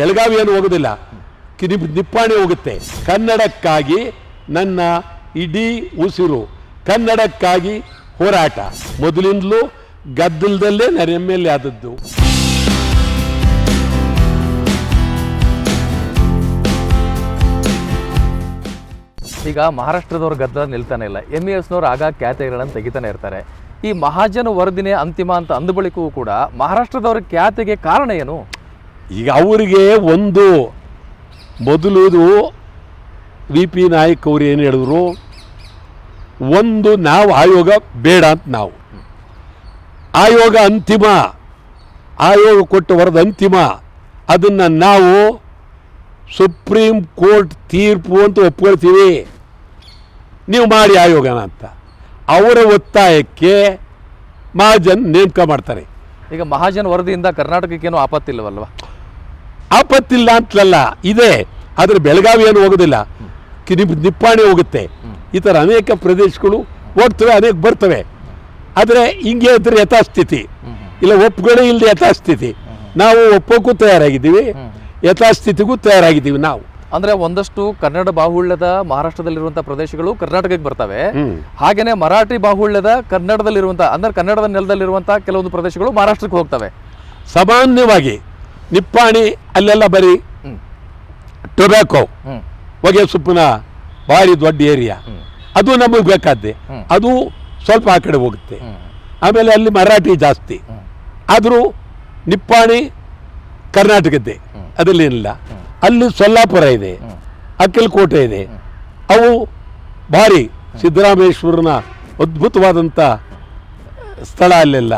ಬೆಳಗಾವಿ ಏನು ಹೋಗೋದಿಲ್ಲ. ನಿಪ್ಪಾಣಿ ಹೋಗುತ್ತೆ. ಕನ್ನಡಕ್ಕಾಗಿ ನನ್ನ ಇಡೀ ಉಸಿರು, ಕನ್ನಡಕ್ಕಾಗಿ ಹೋರಾಟ. ಮೊದಲಿಂದಲೂ ಗದ್ದಲದಲ್ಲೇ ನಾನು ಎಂ ಎಲ್ ಎ ಆದದ್ದು. ಈಗ ಮಹಾರಾಷ್ಟ್ರದವ್ರ ಗದ್ದಲ ನಿಲ್ತಾನೆ ಇಲ್ಲ. ಎಂ ಎಸ್ನವ್ರು ಆಗ ಖ್ಯಾತೆಗಳನ್ನು ತೆಗಿತಾನೆ ಇರ್ತಾರೆ. ಈ ಮಹಾಜನ ವರದಿನೇ ಅಂತಿಮ ಅಂತ ಅಂದ ಬಳಿಕವೂ ಕೂಡ ಮಹಾರಾಷ್ಟ್ರದವರ ಖ್ಯಾತೆಗೆ ಕಾರಣ ಏನು? ಈಗ ಅವರಿಗೆ ಒಂದು ಮೊದಲುದು ವಿ ಪಿ ನಾಯಕ್ ಅವ್ರು ಏನು ಹೇಳಿದ್ರು? ಒಂದು ನಾವು ಆಯೋಗ ಬೇಡ ಅಂತ ನಾವು. ಆಯೋಗ ಅಂತಿಮ. ಆಯೋಗ ಕೊಟ್ಟ ವರದಿ ಅಂತಿಮ. ಅದನ್ನು ನಾವು ಸುಪ್ರೀಂ ಕೋರ್ಟ್ ತೀರ್ಪು ಅಂತ ಒಪ್ಕೊಳ್ತೀವಿ. ನೀವು ಮಾಡಿ ಆಯೋಗನ ಅಂತ. ಅವರ ಒತ್ತಾಯಕ್ಕೆ ಮಹಾಜನ್ ನೇಮಕ ಮಾಡ್ತಾರೆ. ಈಗ ಮಹಾಜನ್ ವರದಿಯಿಂದ ಕರ್ನಾಟಕಕ್ಕೇನು ಆಪತ್ತಿಲ್ಲವಲ್ವಾ? ಆಪತ್ತಿಲ್ಲ ಅಂತಲಲ್ಲ ಇದೆ. ಆದರೆ ಬೆಳಗಾವಿ ಏನು ಹೋಗೋದಿಲ್ಲ. ಕಿರಿ ನಿಪ್ಪಾಣಿ ಹೋಗುತ್ತೆ. ಈ ಥರ ಅನೇಕ ಪ್ರದೇಶಗಳು ಹೋಗ್ತವೆ ಅನೇಕ ಬರ್ತವೆ. ಆದರೆ ಹಿಂಗೆ ಇದ್ರೆ ಯಥಾಸ್ಥಿತಿ. ಇಲ್ಲ ಒಪ್ಪುಗಳೇ ಇಲ್ಲದೆ ಯಥಾಸ್ಥಿತಿ. ನಾವು ಒಪ್ಪೋಕ್ಕೂ ತಯಾರಾಗಿದ್ದೀವಿ. ಯಥಾಸ್ಥಿತಿಗೂ ತಯಾರಾಗಿದ್ದೀವಿ ನಾವು. ಅಂದ್ರೆ ಒಂದಷ್ಟು ಕನ್ನಡ ಬಾಹುಳ್ಯದ ಮಹಾರಾಷ್ಟ್ರದಲ್ಲಿರುವಂತಹ ಪ್ರದೇಶಗಳು ಕರ್ನಾಟಕಕ್ಕೆ ಬರ್ತವೆ. ಹಾಗೇನೆ ಮರಾಠಿ ಬಾಹುಳ್ಯದ ಕನ್ನಡದಲ್ಲಿರುವಂತಹ ಅಂದ್ರೆ ಕನ್ನಡದ ನೆಲದಲ್ಲಿರುವಂತಹ ಕೆಲವೊಂದು ಪ್ರದೇಶಗಳು ಮಹಾರಾಷ್ಟ್ರಕ್ಕೆ ಹೋಗ್ತವೆ. ಸಾಮಾನ್ಯವಾಗಿ ನಿಪ್ಪಾಣಿ ಅಲ್ಲೆಲ್ಲ ಬರೀ. ಟೊಬ್ಯಾಕೋ. ಹೊಗೆ ಸೊಪ್ಪಿನ ಭಾರಿ ದೊಡ್ಡ ಏರಿಯಾ. ಅದು ನಮಗೆ ಬೇಕಾದ್ದೆ. ಅದು ಸ್ವಲ್ಪ ಆ ಕಡೆ ಹೋಗುತ್ತೆ. ಆಮೇಲೆ ಅಲ್ಲಿ ಮರಾಠಿ ಜಾಸ್ತಿ. ಆದರೂ ನಿಪ್ಪಾಣಿ ಕರ್ನಾಟಕದ್ದೇ. ಅದರಲ್ಲೇನಿಲ್ಲ. ಅಲ್ಲಿ ಸೊಲ್ಲಾಪುರ ಇದೆ. ಅಕ್ಕಲಕೋಟೆ ಇದೆ. ಅವು ಭಾರಿ ಸಿದ್ದರಾಮೇಶ್ವರನ ಅದ್ಭುತವಾದಂಥ ಸ್ಥಳ ಅಲ್ಲೆಲ್ಲ.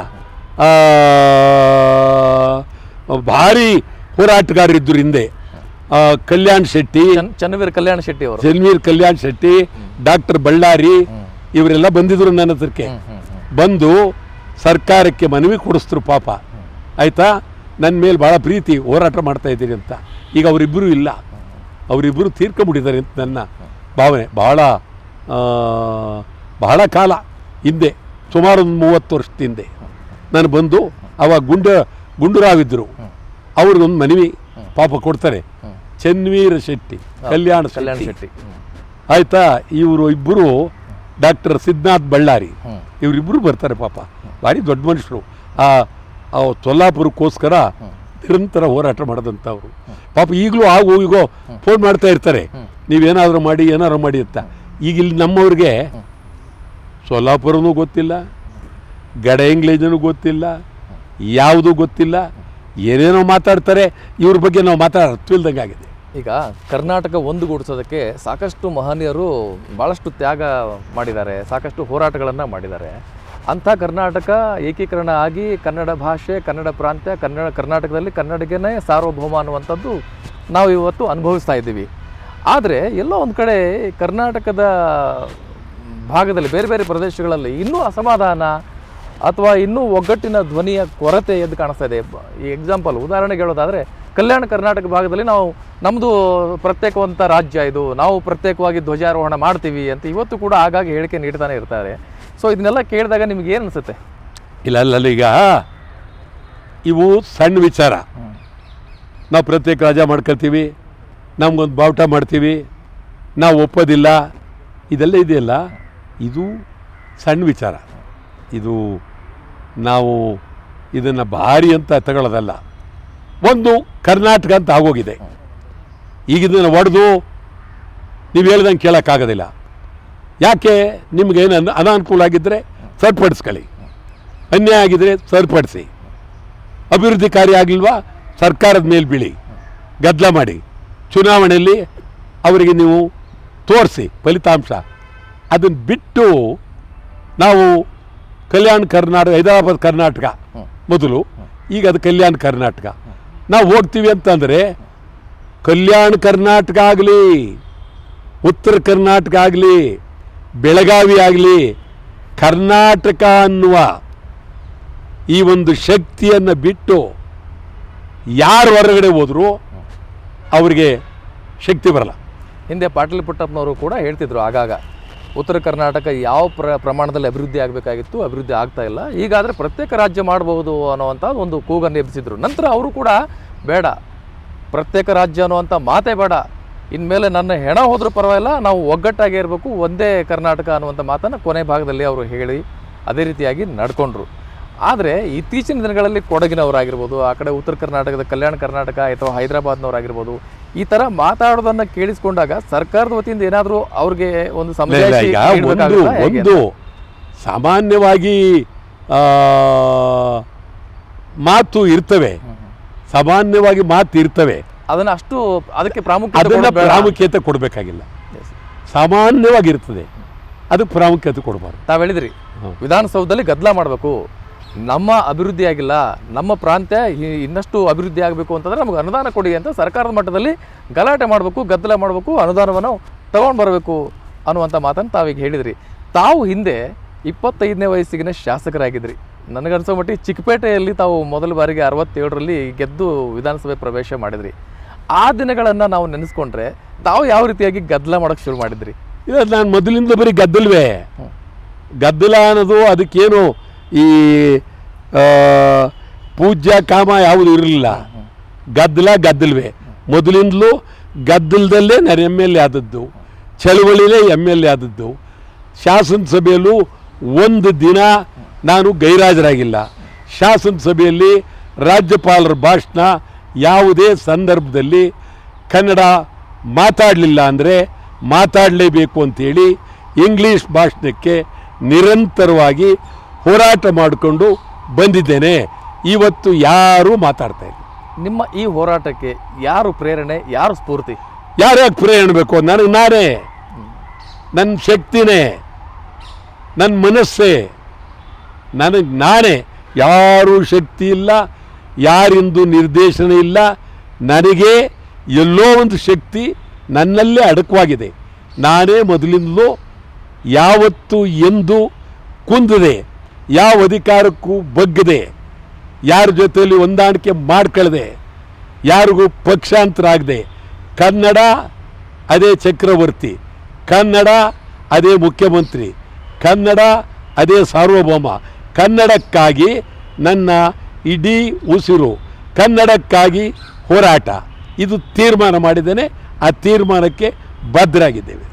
ಭಾರಿ ಹೋರಾಟಗಾರರಿದ್ದರು ಹಿಂದೆ. ಕಲ್ಯಾಣ್ ಶೆಟ್ಟಿ ಚನ್- ಚನ್ನವೀರ್ ಕಲ್ಯಾಣ ಶೆಟ್ಟಿ ಅವರು. ಚನ್ನವೀರ್ ಕಲ್ಯಾಣ್ ಶೆಟ್ಟಿ ಡಾಕ್ಟರ್ ಬಳ್ಳಾರಿ ಇವರೆಲ್ಲ ಬಂದಿದ್ರು ನನ್ನ ಹತ್ರಕ್ಕೆ ಬಂದು ಸರ್ಕಾರಕ್ಕೆ ಮನವಿ ಕೊಡಿಸ್ತರು ಪಾಪ. ಆಯಿತಾ? ನನ್ನ ಮೇಲೆ ಭಾಳ ಪ್ರೀತಿ ಹೋರಾಟ ಮಾಡ್ತಾ ಇದ್ದೀರಿ ಅಂತ. ಈಗ ಅವರಿಬ್ಬರು ಇಲ್ಲ. ಅವರಿಬ್ಬರು ತೀರ್ಕೊಂಬಿಟ್ಟಿದ್ದಾರೆ ಅಂತ ನನ್ನ ಭಾವನೆ. ಭಾಳ ಬಹಳ ಕಾಲ ಹಿಂದೆ ಸುಮಾರು ಒಂದು ಮೂವತ್ತು ವರ್ಷದ ಹಿಂದೆ. ನಾನು ಬಂದು ಅವಾಗ ಗುಂಡ ಗುಂಡೂರಾವಿದ್ದರು ಅವ್ರಿಗೊಂದು ಮನವಿ ಪಾಪ ಕೊಡ್ತಾರೆ. ಚನ್ವೀರ ಶೆಟ್ಟಿ ಕಲ್ಯಾಣ ಕಲ್ಯಾಣ ಶೆಟ್ಟಿ. ಆಯ್ತಾ ಇವರು ಇಬ್ಬರು ಡಾಕ್ಟರ್ ಸಿದ್ಧನಾಥ್ ಬಳ್ಳಾರಿ. ಇವರಿಬ್ಬರು ಬರ್ತಾರೆ ಪಾಪ. ಭಾರಿ ದೊಡ್ಡ ಮನುಷ್ಯರು. ಆ ಆ ಸೊಲ್ಲಾಪುರಕ್ಕೋಸ್ಕರ ನಿರಂತರ ಹೋರಾಟ ಮಾಡಿದಂಥವ್ರು ಪಾಪ ಈಗಲೂ ಆಗೋ ಈಗೋ ಫೋನ್ ಮಾಡ್ತಾ ಇರ್ತಾರೆ. ನೀವೇನಾದರೂ ಮಾಡಿ ಏನಾದ್ರು ಮಾಡಿ ಅಂತ. ಈಗ ಇಲ್ಲಿ ನಮ್ಮವ್ರಿಗೆ ಸೊಲ್ಲಾಪುರನೂ ಗೊತ್ತಿಲ್ಲ ಗಡ ಇಂಗ್ಲೇಜನೂ ಗೊತ್ತಿಲ್ಲ ಯಾವುದೂ ಗೊತ್ತಿಲ್ಲ. ಏನೇನೋ ಮಾತಾಡ್ತಾರೆ, ಇವ್ರ ಬಗ್ಗೆ ನಾವು ಮಾತಾಡ ಆಗಿದೆ. ಈಗ ಕರ್ನಾಟಕ ಒಂದುಗೂಡಿಸೋದಕ್ಕೆ ಸಾಕಷ್ಟು ಮಹನೀಯರು ಭಾಳಷ್ಟು ತ್ಯಾಗ ಮಾಡಿದ್ದಾರೆ, ಸಾಕಷ್ಟು ಹೋರಾಟಗಳನ್ನು ಮಾಡಿದ್ದಾರೆ. ಅಂಥ ಕರ್ನಾಟಕ ಏಕೀಕರಣ ಆಗಿ ಕನ್ನಡ ಭಾಷೆ, ಕನ್ನಡ ಪ್ರಾಂತ್ಯ ಕನ್ನಡ ಕರ್ನಾಟಕದಲ್ಲಿ ಕನ್ನಡಿಗನೇ ಸಾರ್ವಭೌಮ ಅನ್ನುವಂಥದ್ದು ನಾವು ಇವತ್ತು ಅನುಭವಿಸ್ತಾ ಇದ್ದೀವಿ. ಆದರೆ ಎಲ್ಲೋ ಒಂದು ಕಡೆ ಕರ್ನಾಟಕದ ಭಾಗದಲ್ಲಿ, ಬೇರೆ ಬೇರೆ ಪ್ರದೇಶಗಳಲ್ಲಿ ಇನ್ನೂ ಅಸಮಾಧಾನ ಅಥವಾ ಇನ್ನೂ ಒಗ್ಗಟ್ಟಿನ ಧ್ವನಿಯ ಕೊರತೆ ಎದ್ದು ಕಾಣಿಸ್ತಾ ಇದೆ. ಈ ಎಕ್ಸಾಂಪಲ್ ಉದಾಹರಣೆಗೆ ಹೇಳೋದಾದರೆ, ಕಲ್ಯಾಣ ಕರ್ನಾಟಕ ಭಾಗದಲ್ಲಿ ನಾವು ನಮ್ಮದು ಪ್ರತ್ಯೇಕವಂತ ರಾಜ್ಯ ಇದು, ನಾವು ಪ್ರತ್ಯೇಕವಾಗಿ ಧ್ವಜಾರೋಹಣ ಮಾಡ್ತೀವಿ ಅಂತ ಇವತ್ತು ಕೂಡ ಆಗಾಗ ಹೇಳಿಕೆ ನೀಡ್ತಾನೆ ಇರ್ತಾರೆ. ಸೊ ಇದನ್ನೆಲ್ಲ ಕೇಳಿದಾಗ ನಿಮ್ಗೆ ಏನು ಅನಿಸುತ್ತೆ? ಇಲ್ಲ, ಅಲ್ಲ ಈಗ ಇವು ಸಣ್ಣ ವಿಚಾರ. ನಾವು ಪ್ರತ್ಯೇಕ ರಾಜ ಮಾಡ್ಕೊಳ್ತೀವಿ, ನಮಗೊಂದು ಬಾವುಟ ಮಾಡ್ತೀವಿ, ನಾವು ಒಪ್ಪೋದಿಲ್ಲ, ಇದೆಲ್ಲ ಇದೆಯಲ್ಲ, ಇದು ಸಣ್ಣ ವಿಚಾರ. ಇದು ನಾವು ಇದನ್ನು ಭಾರಿ ಅಂತ ತಗೊಳ್ಳೋದಲ್ಲ. ಒಂದು ಕರ್ನಾಟಕ ಅಂತ ಆಗೋಗಿದೆ. ಈಗ ಇದನ್ನು ಒಡೆದು ನೀವು ಹೇಳ್ದಂಗೆ ಕೇಳೋಕ್ಕಾಗೋದಿಲ್ಲ. ಯಾಕೆ? ನಿಮಗೇನು ಅನ್, ಅನಾನುಕೂಲ ಆಗಿದ್ದರೆ ಸರಿಪಡಿಸ್ಕೊಳ್ಳಿ. ಅನ್ಯಾಯ ಆಗಿದ್ದರೆ ಸರಿಪಡಿಸಿ. ಅಭಿವೃದ್ಧಿ ಕಾರ್ಯ ಆಗಲಿಲ್ವಾ ಸರ್ಕಾರದ ಮೇಲೆ ಬೀಳಿ. ಗದ್ದಲ ಮಾಡಿ. ಚುನಾವಣೆಯಲ್ಲಿ ಅವರಿಗೆ ನೀವು ತೋರಿಸಿ ಫಲಿತಾಂಶ. ಅದನ್ನು ಬಿಟ್ಟು ನಾವು ಕಲ್ಯಾಣ ಕರ್ನಾಟಕ ಹೈದರಾಬಾದ್ ಕರ್ನಾಟಕ ಮೊದಲು. ಈಗ ಅದು ಕಲ್ಯಾಣ ಕರ್ನಾಟಕ. ನಾವು ಹೋಗ್ತೀವಿ ಅಂತಂದರೆ ಕಲ್ಯಾಣ ಕರ್ನಾಟಕ ಆಗಲಿ ಉತ್ತರ ಕರ್ನಾಟಕ ಆಗಲಿ ಬೆಳಗಾವಿ ಆಗಲಿ ಕರ್ನಾಟಕ ಅನ್ನುವ ಈ ಒಂದು ಶಕ್ತಿಯನ್ನು ಬಿಟ್ಟು ಯಾರು ಹೊರಗಡೆ ಹೋದರೂ ಅವರಿಗೆ ಶಕ್ತಿ ಬರಲ್ಲ. ಹಿಂದೆ ಪಾಟೀಲ್ ಪುಟ್ಟಪ್ಪನವರು ಕೂಡ ಹೇಳ್ತಿದ್ರು ಆಗಾಗ. ಉತ್ತರ ಕರ್ನಾಟಕ ಯಾವ ಪ್ರ ಪ್ರಮಾಣದಲ್ಲಿ ಅಭಿವೃದ್ಧಿ ಆಗಬೇಕಾಗಿತ್ತು, ಅಭಿವೃದ್ಧಿ ಆಗ್ತಾ ಇಲ್ಲ. ಈಗಾದರೆ ಪ್ರತ್ಯೇಕ ರಾಜ್ಯ ಮಾಡಬಹುದು ಅನ್ನುವಂಥ ಒಂದು ಕೂಗನ್ನು ಎಬ್ಬಿಸಿದ್ರು ನಂತರ ಅವರು ಕೂಡ, ಬೇಡ, ಪ್ರತ್ಯೇಕ ರಾಜ್ಯ ಅನ್ನುವಂಥ ಮಾತೇ ಬೇಡ. ಇನ್ಮೇಲೆ ನನ್ನ ಹೆಣ ಹೋದರೂ ಪರವಾಗಿಲ್ಲ, ನಾವು ಒಗ್ಗಟ್ಟಾಗೇ ಇರಬೇಕು, ಒಂದೇ ಕರ್ನಾಟಕ ಅನ್ನುವಂಥ ಮಾತನ್ನು ಕೊನೆ ಭಾಗದಲ್ಲಿ ಅವರು ಹೇಳಿ, ಅದೇ ರೀತಿಯಾಗಿ ನಡ್ಕೊಂಡ್ರು. ಆದರೆ ಇತ್ತೀಚಿನ ದಿನಗಳಲ್ಲಿ ಕೊಡಗಿನವರಾಗಿರ್ಬೋದು, ಆ ಕಡೆ ಉತ್ತರ ಕರ್ನಾಟಕದ ಕಲ್ಯಾಣ ಕರ್ನಾಟಕ ಅಥವಾ ಹೈದರಾಬಾದ್ನವರಾಗಿರ್ಬೋದು ಈ ತರ ಮಾತಾಡೋದನ್ನ ಕೇಳಿಸ್ಕೊಂಡಾಗ ಸರ್ಕಾರದ ವತಿಯಿಂದ ಏನಾದರೂ ಅವ್ರಿಗೆ ಒಂದು ಇಲ್ಲ, ಒಂದು ಒಂದು ಸಾಮಾನ್ಯವಾಗಿ ಆ, ಮಾತು ಇರ್ತವೆ. ಸಾಮಾನ್ಯವಾಗಿ ಮಾತು ಇರ್ತವೆ. ಅದನ್ನ ಅಷ್ಟು ಅದಕ್ಕೆ ಪ್ರಾಮುಖ್ಯತೆ. ಪ್ರಾಮುಖ್ಯತೆ ಕೊಡಬೇಕಾಗಿಲ್ಲ. ಸಾಮಾನ್ಯವಾಗಿರ್ತದೆ. ಅದಕ್ಕೆ ಪ್ರಾಮುಖ್ಯತೆ ಕೊಡಬಾರ್ದು. ತಾವ್ ಹೇಳಿದ್ರಿ. ವಿಧಾನಸೌಧದಲ್ಲಿ ಗದ್ದಲ ಮಾಡಬೇಕು. ನಮ್ಮ ಅಭಿವೃದ್ಧಿ ಆಗಿಲ್ಲ ನಮ್ಮ ಪ್ರಾಂತ್ಯ ಇನ್ನಷ್ಟು ಅಭಿವೃದ್ಧಿ ಆಗಬೇಕು ಅಂತಂದ್ರೆ ನಮಗೆ ಅನುದಾನ ಕೊಡಿ ಅಂತ ಸರ್ಕಾರದ ಮಟ್ಟದಲ್ಲಿ ಗಲಾಟೆ ಮಾಡಬೇಕು ಗದ್ದಲ ಮಾಡಬೇಕು ಅನುದಾನವನ್ನು ತಗೊಂಡು ಬರಬೇಕು ಅನ್ನುವಂಥ ಮಾತನ್ನು ತಾವೀಗ ಹೇಳಿದ್ರಿ. ತಾವು ಹಿಂದೆ ಇಪ್ಪತ್ತೈದನೇ ವಯಸ್ಸಿಗಿನ ಶಾಸಕರಾಗಿದ್ರಿ. ನನಗನ್ಸೋ ಮಟ್ಟಿಗೆ ಚಿಕ್ಕಪೇಟೆಯಲ್ಲಿ ತಾವು ಮೊದಲ ಬಾರಿಗೆ ಅರವತ್ತೇಳರಲ್ಲಿ ಗೆದ್ದು ವಿಧಾನಸಭೆ ಪ್ರವೇಶ ಮಾಡಿದ್ರಿ. ಆ ದಿನಗಳನ್ನು ನಾವು ನೆನೆಸ್ಕೊಂಡ್ರೆ ತಾವು ಯಾವ ರೀತಿಯಾಗಿ ಗದ್ದಲ ಮಾಡೋಕ್ಕೆ ಶುರು ಮಾಡಿದ್ರಿ? ಇಲ್ಲ ನಾನು ಮೊದಲಿಂದ ಬರೀ ಗದ್ದಲ್ವೇ. ಗದ್ದಲ ಅನ್ನೋದು ಅದಕ್ಕೇನು ಈ ಪೂಜ್ಯ ಕಾಮ ಯಾವುದು ಇರಲಿಲ್ಲ. ಗದ್ದಲ ಗದ್ದಲ್ವೇ. ಮೊದಲಿಂದಲೂ ಗದ್ದಲದಲ್ಲೇ ನಾನು ಎಂ ಎಲ್ ಎ ಆದದ್ದು. ಚಳವಳಿಲೇ ಎಂ ಎಲ್ ಎ ಆದದ್ದು. ಶಾಸನಸಭೆಯಲ್ಲೂ ಒಂದು ದಿನ ನಾನು ಗೈರಾಜರಾಗಿಲ್ಲ. ಶಾಸನಸಭೆಯಲ್ಲಿ ರಾಜ್ಯಪಾಲರ ಭಾಷಣ ಯಾವುದೇ ಸಂದರ್ಭದಲ್ಲಿ ಕನ್ನಡ ಮಾತಾಡಲಿಲ್ಲ ಅಂದರೆ ಮಾತಾಡಲೇಬೇಕು ಅಂತೇಳಿ ಇಂಗ್ಲೀಷ್ ಭಾಷಣಕ್ಕೆ ನಿರಂತರವಾಗಿ ಹೋರಾಟ ಮಾಡಿಕೊಂಡು ಬಂದಿದ್ದೇನೆ. ಇವತ್ತು ಯಾರೂ ಮಾತಾಡ್ತಾ ಇಲ್ಲ. ನಿಮ್ಮ ಈ ಹೋರಾಟಕ್ಕೆ ಯಾರು ಪ್ರೇರಣೆ ಯಾರು ಸ್ಫೂರ್ತಿ? ಯಾರ್ಯಾಕೆ ಪ್ರೇರಣೆ ಬೇಕು ನನಗೆ ನಾನೇ. ನನ್ನ ಶಕ್ತಿನೇ. ನನ್ನ ಮನಸ್ಸೇ. ನನಗೆ ನಾನೇ. ಯಾರೂ ಶಕ್ತಿ ಇಲ್ಲ ಯಾರಿಂದು ನಿರ್ದೇಶನ ಇಲ್ಲ ನನಗೆ ಎಲ್ಲೋ ಒಂದು ಶಕ್ತಿ ನನ್ನಲ್ಲೇ ಅಡಕವಾಗಿದೆ. ನಾನೇ ಮೊದಲಿಂದಲೂ ಯಾವತ್ತು ಎಂದು ಕುಂದದೆ. ಯಾವ ಅಧಿಕಾರಕ್ಕೂ ಬಗ್ಗದೆ, ಯಾರ ಜೊತೆಯಲ್ಲಿ ಹೊಂದಾಣಿಕೆ ಮಾಡ್ಕೊಳ್ಳದೆ ಯಾರಿಗೂ ಪಕ್ಷಾಂತರ ಆಗದೆ ಕನ್ನಡ ಅದೇ ಚಕ್ರವರ್ತಿ, ಕನ್ನಡ ಅದೇ ಮುಖ್ಯಮಂತ್ರಿ, ಕನ್ನಡ ಅದೇ ಸಾರ್ವಭೌಮ, ಕನ್ನಡಕ್ಕಾಗಿ ನನ್ನ ಇಡೀ ಉಸಿರು, ಕನ್ನಡಕ್ಕಾಗಿ ಹೋರಾಟ. ಇದು ತೀರ್ಮಾನ ಮಾಡಿದ್ದೇನೆ, ಆ ತೀರ್ಮಾನಕ್ಕೆ ಬದ್ಧರಾಗಿದ್ದೇವೆ